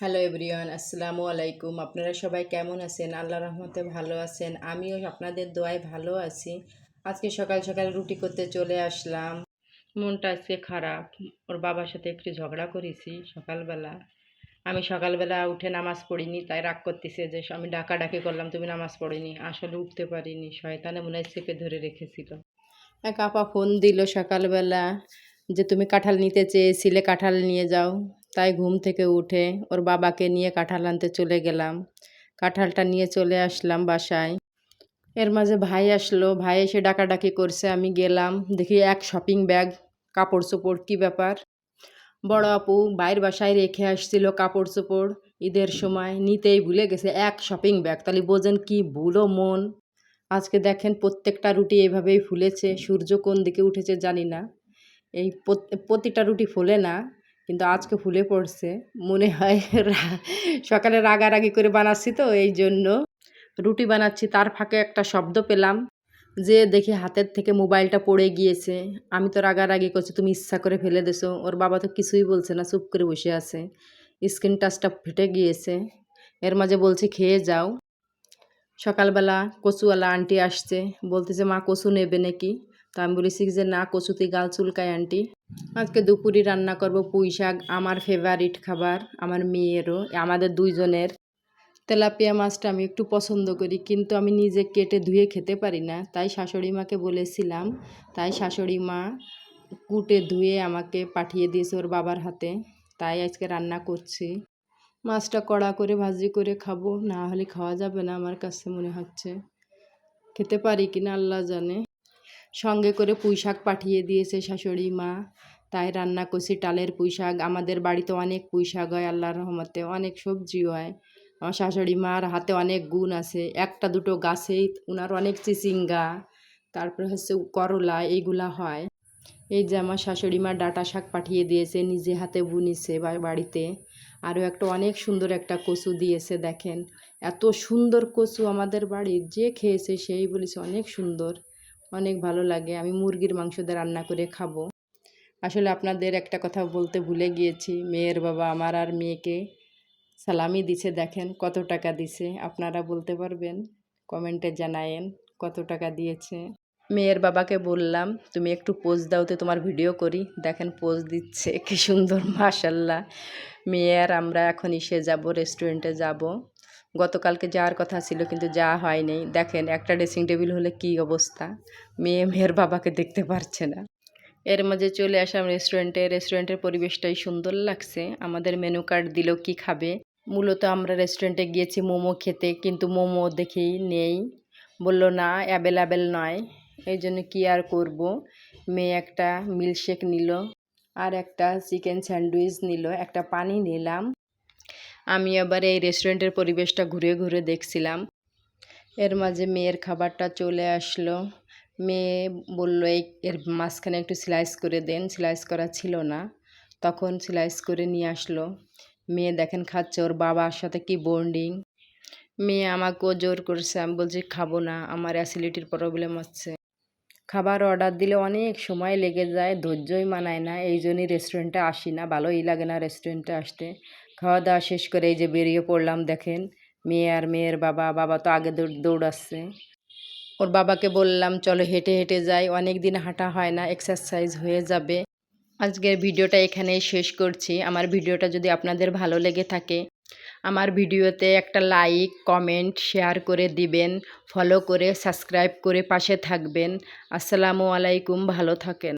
Hello everyone, আসসালামু আলাইকুম। আপনারা সবাই কেমন আছেন? আল্লাহ রহমতে ভালো আছেন। আমিও আপনাদের দোয়ায় ভালো আছি। আজকে সকাল সকাল রুটি করতে চলে আসলাম। মনটা আজকে খারাপ। ওর বাবার সাথে একটু ঝগড়া করেছি সকালবেলা। আমি সকালবেলা উঠে নামাজ পড়িনি, তাই রাগ করতেছে যে আমি ডাকা ডাকি করলাম, তুমি নামাজ পড়িনি। আসলে উঠতে পারিনি। শয়তানে মনে হয় চেপে ধরে রেখেছিল। এক আপা ফোন দিল সকালবেলা যে, তুমি কাঁঠাল নিতে চেয়েছিলে, কাঁঠাল নিয়ে যাও। তাই ঘুম থেকে উঠে ওর বাবাকে নিয়ে কাঁঠাল আনতে চলে গেলাম। কাঁঠালটা নিয়ে চলে আসলাম বাসায়। এর মাঝে ভাই আসলো। ভাই এসে ডাকাডাকি করছে। আমি গেলাম। দেখি এক শপিং ব্যাগ কাপড় চোপড়, কী ব্যাপার? বড় আপু বাইর বাসায় রেখে আসছিল কাপড় চোপড়। ঈদের সময় নিতেই ভুলে গেছে এক শপিং ব্যাগ তাহলে বোঝেন কি ভুলো মন। আজকে দেখেন প্রত্যেকটা রুটি এভাবেই ফুলেছে। সূর্য কোন দিকে উঠেছে জানি না। এই প্রতিটা রুটি ফুলে না। কিন্তু আজকে ফুলে পড়ছে। মনে হয় সকালে রাগারাগি করে বানাচ্ছি তো এই জন্য রুটি বানাচ্ছি, তার ফাঁকে একটা শব্দ পেলাম যে, দেখি হাতের থেকে মোবাইলটা পড়ে গিয়েছে। আমি তো রাগারাগি করছি, তুমি ইচ্ছা করে ফেলে দেছো। ওর বাবা তো কিছুই বলছে না, চুপ করে বসে আছে। স্ক্রিন টাচটা ফেটে গিয়েছে। এর মাঝে বলছি, খেয়ে যাও। সকালবেলা কচুওয়ালা আন্টি আসছে, বলতেছে, মা, কচু নেবে নাকি? তো আমি বলেছি যে, না, কচুতে গাল চুলকায়, আন্টি। আজকে দুপুরে রান্না করব পুঁই শাক, আমার ফেভারিট খাবার, আমার মেয়েরও, আমাদের দুইজনের। তেলাপিয়া মাছটা আমি একটু পছন্দ করি, কিন্তু আমি নিজে কেটে ধুয়ে খেতে পারি না। তাই শাশুড়ি মাকে বলেছিলাম, তাই শাশুড়ি মা কুটে ধুয়ে আমাকে পাঠিয়ে দিয়েছে ওর বাবার হাতে। তাই আজকে রান্না করছি। মাছটা কড়া করে ভাজি করে খাব, না হলে খাওয়া যাবে না আমার কাছে মনে হচ্ছে। খেতে পারি কিনা আল্লাহ জানে। সঙ্গে করে পুঁই শাক পাঠিয়ে দিয়েছে শাশুড়ি মা। তাই রান্না করছি টালের পুঁই শাক আমাদের বাড়িতে অনেক পুঁই শাক হয়, আল্লাহর রহমতে অনেক সবজি হয়। আমার শাশুড়ি মার হাতে অনেক গুণ আছে। একটা দুটো গাছেই ওনার অনেক চিচিঙ্গা, তারপরে হচ্ছে করলা, এইগুলা হয়। এই যে আমার শাশুড়ি মা ডাটা শাক পাঠিয়ে দিয়েছে, নিজে হাতে বুনিছে বাড়িতে। আরও একটা অনেক সুন্দর একটা কচু দিয়েছে, দেখেন। এত সুন্দর কচু আমাদের বাড়ির, যে খেয়েছে সেই বলেছে অনেক সুন্দর। অনেক ভালো লাগে। আমি মুরগির মাংস দিয়ে রান্না করে খাব। আসলে আপনাদের একটা কথা বলতে ভুলে গিয়েছি। মেয়ের বাবা আমার আর মেয়েকে সালামি দিছে দেখেন কত টাকা দিছে। আপনারা বলতে পারবেন, কমেন্টে জানায়েন কত টাকা দিয়েছে। মেয়ের বাবাকে বললাম, তুমি একটু পোজ দাও তো তোমার ভিডিও করি। দেখেন পোজ দিচ্ছে, কি সুন্দর মাশাল্লাহ মেয়ে আর আমরা এখন এসে যাব রেস্টুরেন্টে যাব। গতকালকে যাওয়ার কথা ছিল, কিন্তু যাওয়া হয়নি। দেখেন, একটা ড্রেসিং টেবিল হলে কি অবস্থা? মেয়ে মেয়ের বাবাকে দেখতে পারছে না। এর মাঝে চলে আসলাম রেস্টুরেন্টে রেস্টুরেন্টের পরিবেশটাই সুন্দর লাগছে। আমাদের মেনু কার্ড দিল কি খাবে। মূলত আমরা রেস্টুরেন্টে গিয়েছি মোমো খেতে, কিন্তু মোমো দেখেই নেই। বলল, না অ্যাভেলেবেল নয়। এই জন্য কী আর করব? মেয়ে একটা মিল্কশেক নিল আর একটা চিকেন স্যান্ডউইচ নিল। একটা পানি নিলাম। আমি আবার এই রেস্টুরেন্টের পরিবেশটা ঘুরে ঘুরে দেখছিলাম। এর মাঝে মেয়ের খাবারটা চলে আসলো। মেয়ে বলল, এই, এর মাঝখানে একটু স্লাইস করে দেন। স্লাইস করা ছিল না। তখন স্লাইস করে নিয়ে আসলো। মেয়ে, দেখেন, খাচ্ছে। ওর বাবার সাথে কি বন্ডিং মেয়ে আমাকেও জোর করছে। আমি বলছি, খাব না। আমার অ্যাসিডিটির প্রবলেম হচ্ছে। খাবার অর্ডার দিলে অনেক সময় লেগে যায়, ধৈর্যই মানায় না। এই জন্যই রেস্টুরেন্টে আসি না, ভালোই লাগে না রেস্টুরেন্টে আসতে। খাওয়া দাওয়া শেষ করে এই যে বেরিয়ে পড়লাম, দেখেন, মেয়ে আর মেয়ের বাবা বাবা তো আগে দৌড়, দৌড়াচ্ছে। ওর বাবাকে বললাম, চলো হেঁটে হেঁটে যাই অনেক দিন হাঁটা হয় না এক্সারসাইজ হয়ে যাবে। আজকের ভিডিওটা এখানেই শেষ করছি। আমার ভিডিওটা যদি আপনাদের ভালো লেগে থাকে আমার ভিডিওতে একটা লাইক কমেন্ট শেয়ার করে দিবেন ফলো করে সাবস্ক্রাইব করে পাশে থাকবেন। আসসালামু আলাইকুম, ভালো থাকেন।